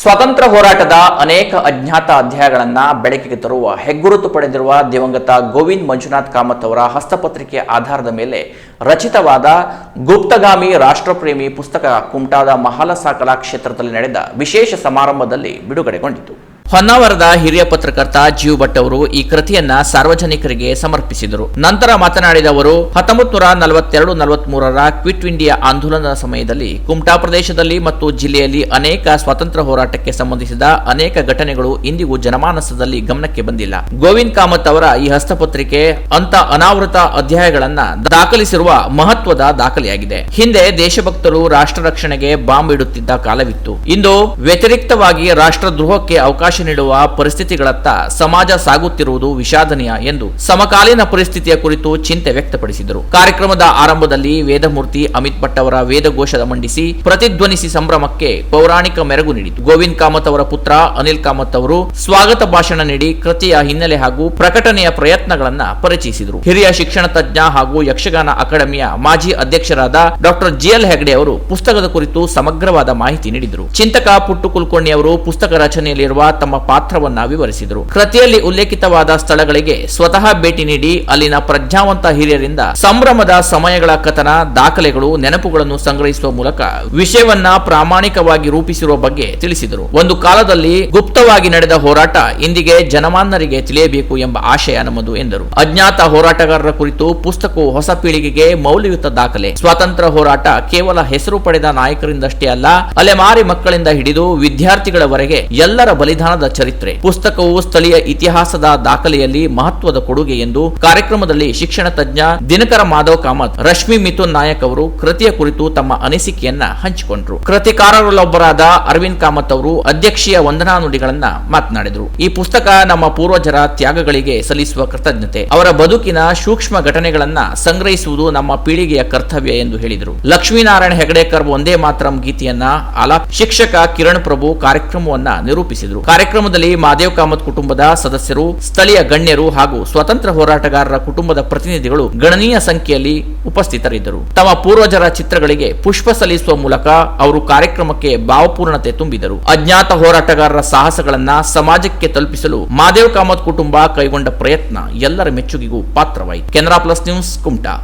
ಸ್ವಾತಂತ್ರ್ಯ ಹೋರಾಟದ ಅನೇಕ ಅಜ್ಞಾತ ಅಧ್ಯಾಯಗಳನ್ನು ಬೆಳಕಿಗೆ ತರುವ, ಹೆಗ್ಗುರುತು ಪಡೆದಿರುವ ದಿವಂಗತ ಗೋವಿಂದ್ ಮಂಜುನಾಥ್ ಕಾಮತ್ ಅವರ ಹಸ್ತಪತ್ರಿಕೆ ಆಧಾರದ ಮೇಲೆ ರಚಿತವಾದ ಗುಪ್ತಗಾಮಿ ರಾಷ್ಟ್ರಪ್ರೇಮಿ ಪುಸ್ತಕ ಕುಮಟಾದ ಮಹಾಲಸಾ ಕಲಾಕ್ಷೇತ್ರದಲ್ಲಿ ನಡೆದ ವಿಶೇಷ ಸಮಾರಂಭದಲ್ಲಿ ಬಿಡುಗಡೆಗೊಂಡಿತು. ಹೊನ್ನಾವರದ ಹಿರಿಯ ಪತ್ರಕರ್ತ ಜೀವ್ ಭಟ್ ಅವರು ಈ ಕೃತಿಯನ್ನ ಸಾರ್ವಜನಿಕರಿಗೆ ಸಮರ್ಪಿಸಿದರು. ನಂತರ ಮಾತನಾಡಿದ ಅವರು ಹತ್ತೊಂಬತ್ತು ನೂರ ನಲವತ್ತೆರಡು ನಲವತ್ಮೂರರ ಕ್ವಿಟ್ ಇಂಡಿಯಾ ಆಂದೋಲನದ ಸಮಯದಲ್ಲಿ ಕುಮಟಾ ಪ್ರದೇಶದಲ್ಲಿ ಮತ್ತು ಜಿಲ್ಲೆಯಲ್ಲಿ ಅನೇಕ ಸ್ವಾತಂತ್ರ್ಯ ಹೋರಾಟಕ್ಕೆ ಸಂಬಂಧಿಸಿದ ಅನೇಕ ಘಟನೆಗಳು ಇಂದಿಗೂ ಜನಮಾನಸದಲ್ಲಿ ಗಮನಕ್ಕೆ ಬಂದಿಲ್ಲ. ಗೋವಿಂದ್ ಕಾಮತ್ ಅವರ ಈ ಹಸ್ತಪತ್ರಿಕೆ ಅಂತ ಅನಾವೃತ ಅಧ್ಯಾಯಗಳನ್ನ ದಾಖಲಿಸಿರುವ ಮಹತ್ವದ ದಾಖಲೆಯಾಗಿದೆ. ಹಿಂದೆ ದೇಶಭಕ್ತರು ರಾಷ್ಟ್ರ ರಕ್ಷಣೆಗೆ ಬಾಂಬ್ ಇಡುತ್ತಿದ್ದ ಕಾಲವಿತ್ತು. ಇಂದು ವ್ಯತಿರಿಕ್ತವಾಗಿ ರಾಷ್ಟ್ರದ್ರೋಹಕ್ಕೆ ಅವಕಾಶ ನೀಡುವ ಪರಿಸ್ಥಿತಿಗಳತ್ತ ಸಮಾಜ ಸಾಗುತ್ತಿರುವುದು ವಿಷಾದನೀಯ ಎಂದು ಸಮಕಾಲೀನ ಪರಿಸ್ಥಿತಿಯ ಕುರಿತು ಚಿಂತೆ ವ್ಯಕ್ತಪಡಿಸಿದರು. ಕಾರ್ಯಕ್ರಮದ ಆರಂಭದಲ್ಲಿ ವೇದಮೂರ್ತಿ ಅಮಿತ್ ಭಟ್ ಅವರ ವೇದಘೋಷದ ಮಂಡಿಸಿ ಪ್ರತಿಧ್ವನಿಸಿ ಸಂಭ್ರಮಕ್ಕೆ ಪೌರಾಣಿಕ ಮೆರಗು ನೀಡಿತು. ಗೋವಿಂದ್ ಕಾಮತ್ ಅವರ ಪುತ್ರ ಅನಿಲ್ ಕಾಮತ್ ಅವರು ಸ್ವಾಗತ ಭಾಷಣ ನೀಡಿ ಕೃತಿಯ ಹಿನ್ನೆಲೆ ಹಾಗೂ ಪ್ರಕಟಣೆಯ ಪ್ರಯತ್ನಗಳನ್ನ ಪರಿಚಯಿಸಿದರು. ಹಿರಿಯ ಶಿಕ್ಷಣ ತಜ್ಞ ಹಾಗೂ ಯಕ್ಷಗಾನ ಅಕಾಡೆಮಿಯ ಮಾಜಿ ಅಧ್ಯಕ್ಷರಾದ ಡಾಕ್ಟರ್ ಜಿಎಲ್ ಹೆಗ್ಡೆ ಅವರು ಪುಸ್ತಕದ ಕುರಿತು ಸಮಗ್ರವಾದ ಮಾಹಿತಿ ನೀಡಿದರು. ಚಿಂತಕ ಪುಟ್ಟು ಕುಲಕರ್ಣಿ ಅವರು ಪುಸ್ತಕ ರಚನೆಯಲ್ಲಿರುವ ಪಾತ್ರವನ್ನ ವಿವರಿಸಿದರು. ಕೃತಿಯಲ್ಲಿ ಉಲ್ಲೇಖಿತವಾದ ಸ್ಥಳಗಳಿಗೆ ಸ್ವತಃ ಭೇಟಿ ನೀಡಿ ಅಲ್ಲಿನ ಪ್ರಜ್ಞಾವಂತ ಹಿರಿಯರಿಂದ ಸಂಭ್ರಮದ ಸಮಯಗಳ ಕಥನ, ದಾಖಲೆಗಳು, ನೆನಪುಗಳನ್ನು ಸಂಗ್ರಹಿಸುವ ಮೂಲಕ ವಿಷಯವನ್ನ ಪ್ರಾಮಾಣಿಕವಾಗಿ ರೂಪಿಸಿರುವ ಬಗ್ಗೆ ತಿಳಿಸಿದರು. ಒಂದು ಕಾಲದಲ್ಲಿ ಗುಪ್ತವಾಗಿ ನಡೆದ ಹೋರಾಟ ಇಂದಿಗೆ ಜನಮಾನ್ಯರಿಗೆ ತಿಳಿಯಬೇಕು ಎಂಬ ಆಶಯ ನಮ್ಮದು ಎಂದರು. ಅಜ್ಞಾತ ಹೋರಾಟಗಾರರ ಕುರಿತು ಪುಸ್ತಕವು ಹೊಸ ಪೀಳಿಗೆಗೆ ಮೌಲ್ಯಯುತ ದಾಖಲೆ. ಸ್ವಾತಂತ್ರ್ಯ ಹೋರಾಟ ಕೇವಲ ಹೆಸರು ಪಡೆದ ನಾಯಕರಿಂದಷ್ಟೇ ಅಲ್ಲ, ಅಲೆಮಾರಿ ಮಕ್ಕಳಿಂದ ಹಿಡಿದು ವಿದ್ಯಾರ್ಥಿಗಳವರೆಗೆ ಎಲ್ಲರ ಬಲಿದಾನದ ಚರಿತ್ರೆ. ಪುಸ್ತಕವು ಸ್ಥಳೀಯ ಇತಿಹಾಸದ ದಾಖಲೆಯಲ್ಲಿ ಮಹತ್ವದ ಕೊಡುಗೆ ಎಂದು ಕಾರ್ಯಕ್ರಮದಲ್ಲಿ ಶಿಕ್ಷಣ ತಜ್ಞ ದಿನಕರ ಮಾಧವ್ ಕಾಮತ್, ರಶ್ಮಿ ಮಿಥುನ್ ನಾಯಕ್ ಅವರು ಕೃತಿಯ ಕುರಿತು ತಮ್ಮ ಅನಿಸಿಕೆಯನ್ನ ಹಂಚಿಕೊಂಡರು. ಕೃತಿಕಾರರಲ್ಲೊಬ್ಬರಾದ ಅರವಿಂದ್ ಕಾಮತ್ ಅವರು ಅಧ್ಯಕ್ಷೀಯ ವಂದನಾ ನುಡಿಗಳನ್ನ ಮಾತನಾಡಿದರು. ಈ ಪುಸ್ತಕ ನಮ್ಮ ಪೂರ್ವಜರ ತ್ಯಾಗಗಳಿಗೆ ಸಲ್ಲಿಸುವ ಕೃತಜ್ಞತೆ. ಅವರ ಬದುಕಿನ ಸೂಕ್ಷ್ಮ ಘಟನೆಗಳನ್ನ ಸಂಗ್ರಹಿಸುವುದು ನಮ್ಮ ಪೀಳಿಗೆಯ ಕರ್ತವ್ಯ ಎಂದು ಹೇಳಿದರು. ಲಕ್ಷ್ಮೀನಾರಾಯಣ ಹೆಗಡೆಕರ್ ಒಂದೇ ಮಾತ್ರಂ ಗೀತೆಯನ್ನ ಆಲಾಪ್ ಶಿಕ್ಷಕ ಕಿರಣ್ ಪ್ರಭು ಕಾರ್ಯಕ್ರಮವನ್ನ ನಿರೂಪಿಸಿದರು. ಕಾರ್ಯಕ್ರಮದಲ್ಲಿ ಮಾದೇವ್ ಕಾಮತ್ ಕುಟುಂಬದ ಸದಸ್ಯರು, ಸ್ಥಳೀಯ ಗಣ್ಯರು ಹಾಗೂ ಸ್ವತಂತ್ರ ಹೋರಾಟಗಾರರ ಕುಟುಂಬದ ಪ್ರತಿನಿಧಿಗಳು ಗಣನೀಯ ಸಂಖ್ಯೆಯಲ್ಲಿ ಉಪಸ್ಥಿತರಿದ್ದರು. ತಮ್ಮ ಪೂರ್ವಜರ ಚಿತ್ರಗಳಿಗೆ ಪುಷ್ಪ ಸಲ್ಲಿಸುವ ಮೂಲಕ ಅವರು ಕಾರ್ಯಕ್ರಮಕ್ಕೆ ಭಾವಪೂರ್ಣತೆ ತುಂಬಿದರು. ಅಜ್ಞಾತ ಹೋರಾಟಗಾರರ ಸಾಹಸಗಳನ್ನ ಸಮಾಜಕ್ಕೆ ತಲುಪಿಸಲು ಮಾದೇವ್ ಕಾಮತ್ ಕುಟುಂಬ ಕೈಗೊಂಡ ಪ್ರಯತ್ನ ಎಲ್ಲರ ಮೆಚ್ಚುಗೆಗೂ ಪಾತ್ರವಾಯಿತು. Canara plus news Kumta.